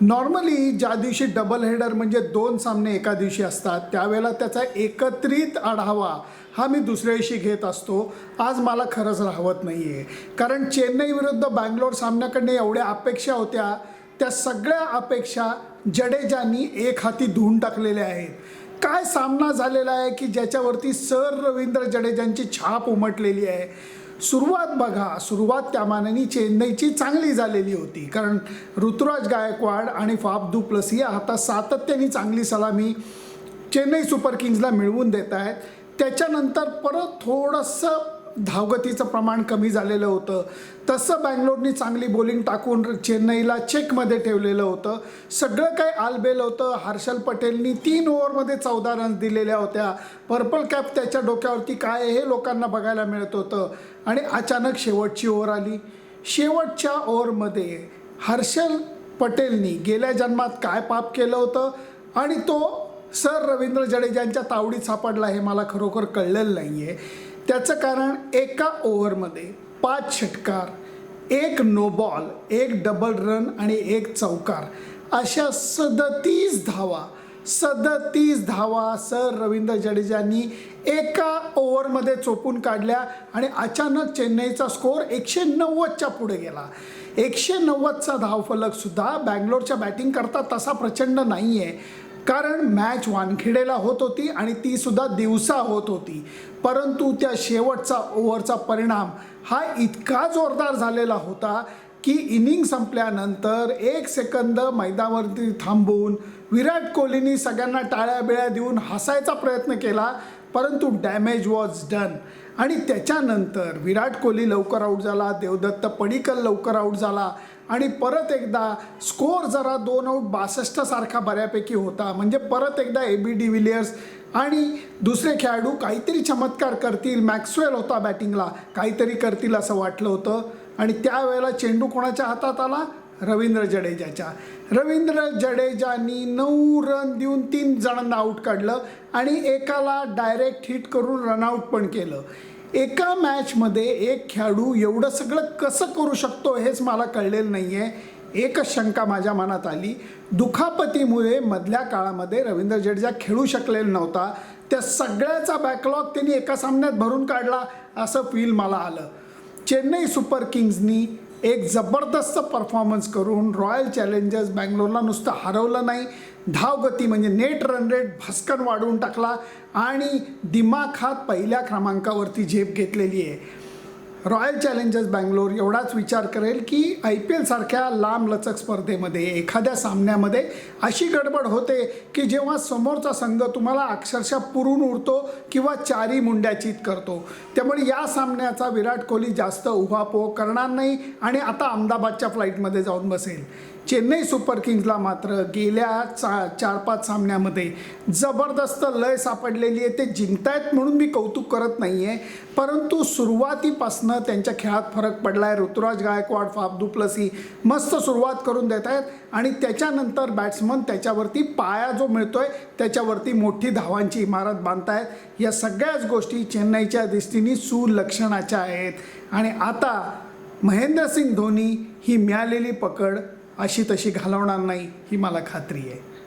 Normally ज्या दिवशी double header म्हणजे दोन सामने एका दिवशी असतात त्यावेळेला त्याचा एकत्रित आढावा हा मी दुसऱ्या दिवशी घेत असतो. आज मला खरंच राहवत नाही आहे कारण चेन्नई विरुद्ध बँगलोर सामन्याकडनं एवढ्या अपेक्षा होत्या त्या सगळ्या अपेक्षा जडेजानी एक हाती धुवून टाकलेल्या आहेत. काय सामना झालेला आहे की ज्याच्यावरती सर रवींद्र जडेजांची छाप उमटलेली आहे? सुरुवात बघा सुरुवात त्या मानाने चेन्नईची चांगली झालेली होती. कारण ऋतुराज गायकवाड आणि फाफ दु प्लस या आता सातत्याने चांगली सलामी चेन्नई सुपर किंग्जला मिळवून देत आहेत. त्याच्यानंतर परत थोडंसं धावगतीचं प्रमाण कमी झालेलं होतं. तसं बँगलोरनी चांगली बॉलिंग टाकून चेन्नईला चेकमध्ये ठेवलेलं होतं. सगळं काही आलबेल होतं. हर्षल पटेलनी तीन ओव्हरमध्ये चौदा रन्स दिलेल्या होत्या. पर्पल कॅप त्याच्या डोक्यावरती काय हे लोकांना बघायला मिळत होतं. आणि अचानक शेवटची ओव्हर आली. शेवटच्या ओव्हरमध्ये हर्षल पटेलनी गेल्या जन्मात काय पाप केलं होतं? आणि तो सर रवींद्र जडेजांच्या तावडीत सापडला हे मला खरोखर कळलेलं नाही आहे त्याचं कारण एका ओव्हरमध्ये पाच षटकार एक नो बॉल एक डबल रन आणि एक चौकार अशा सदतीस धावा सदतीस धावा सर रवींद्र जडेजांनी एका ओव्हरमध्ये चोपून काढल्या आणि अचानक चेन्नईचा स्कोअर एकशे नव्वदच्या पुढे गेला. एकशे नव्वदचा धावफलकसुद्धा बँगलोरच्या बॅटिंग करता तसा प्रचंड नाही आहे कारण मॅच वानखेडेला होत होती आणि ती सुद्धा दिवसा होत होती. परंतु त्या शेवटचा ओव्हरचा परिणाम हा इतका जोरदार झालेला होता की इनिंग संपल्यानंतर एक सेकंद मैदानावरती थांबून विराट कोहलीनी सगळ्यांना टाळ्या बिळ्या देऊन हसायचा प्रयत्न केला. परंतु डॅमेज वॉज डन आणि त्याच्यानंतर विराट कोहली लवकर आऊट झाला देवदत्त पडिकल लवकर आऊट झाला आणि परत एकदा स्कोअर जरा दोन आऊट बासष्टसारखा बऱ्यापैकी होता. म्हणजे परत एकदा ए बी डिव्हिलियर्स आणि दुसरे खेळाडू काहीतरी चमत्कार करतील. मॅक्सवेल होता बॅटिंगला काहीतरी करतील असं वाटलं होतं. आणि त्यावेळेला चेंडू कोणाच्या हातात आला? रवींद्र जडेजाच्या. रवींद्र जडेजानी नऊ रन देऊन तीन जणांना आऊट काढलं आणि एकाला डायरेक्ट हिट करून रनआउट पण केलं. एका मॅचमध्ये एक खेळाडू एवढं सगळं कसं करू शकतो हेच मला कळलेलं नाही आहे एकच शंका माझ्या मनात आली. दुखापतीमुळे मधल्या काळामध्ये रवींद्र जडेजा खेळू शकलेला नव्हता. त्या सगळ्याचा बॅकलॉग त्यांनी एका सामन्यात भरून काढला असं फील मला आलं. चेन्नई सुपर किंग्जनी एक जबरदस्त परफॉर्मन्स करून रॉयल चॅलेंजर्स बँगलोरला नुसतं हरवलं नाही. धावगती म्हणजे नेट रन रेट भस्कन वाढवून टाकला आणि दिमाखात पहिल्या क्रमांकावरती झेप घेतलेली आहे. रॉयल चॅलेंजर्स बँगलोर एवढाच विचार करेल की आय पी एलसारख्या लांबलचक स्पर्धेमध्ये एखाद्या सामन्यामध्ये अशी गडबड होते की जेव्हा समोरचा संघ तुम्हाला अक्षरशः पुरून उडतो किंवा चारी मुंड्याचीत करतो. त्यामुळे या सामन्याचा विराट कोहली जास्त उभापोह करणार नाही आणि आता अहमदाबादच्या फ्लाईटमध्ये जाऊन बसेल. चेन्नई सुपर किंग्जला मात्र गेल्या चा चार पाच सामन्यामध्ये जबरदस्त लय सापडलेली आहे. ते जिंकतायत म्हणून मी कौतुक करत नाही आहे परंतु सुरुवातीपासनं त्यांच्या खेळात फरक पडला आहे ऋतुराज गायकवाड फाफ दुप्लसी मस्त सुरुवात करून देत आहेत. आणि त्याच्यानंतर बॅट्समन त्याच्यावरती पाया जो मिळतोय त्याच्यावरती मोठी धावांची इमारत बांधतायत. या सगळ्याच गोष्टी चेन्नईच्या दृष्टीने सुलक्षणाच्या आहेत. आणि आता महेंद्रसिंग धोनी ही मिळालेली पकड अशी तशी घालवणार नाही ही मला खात्री आहे.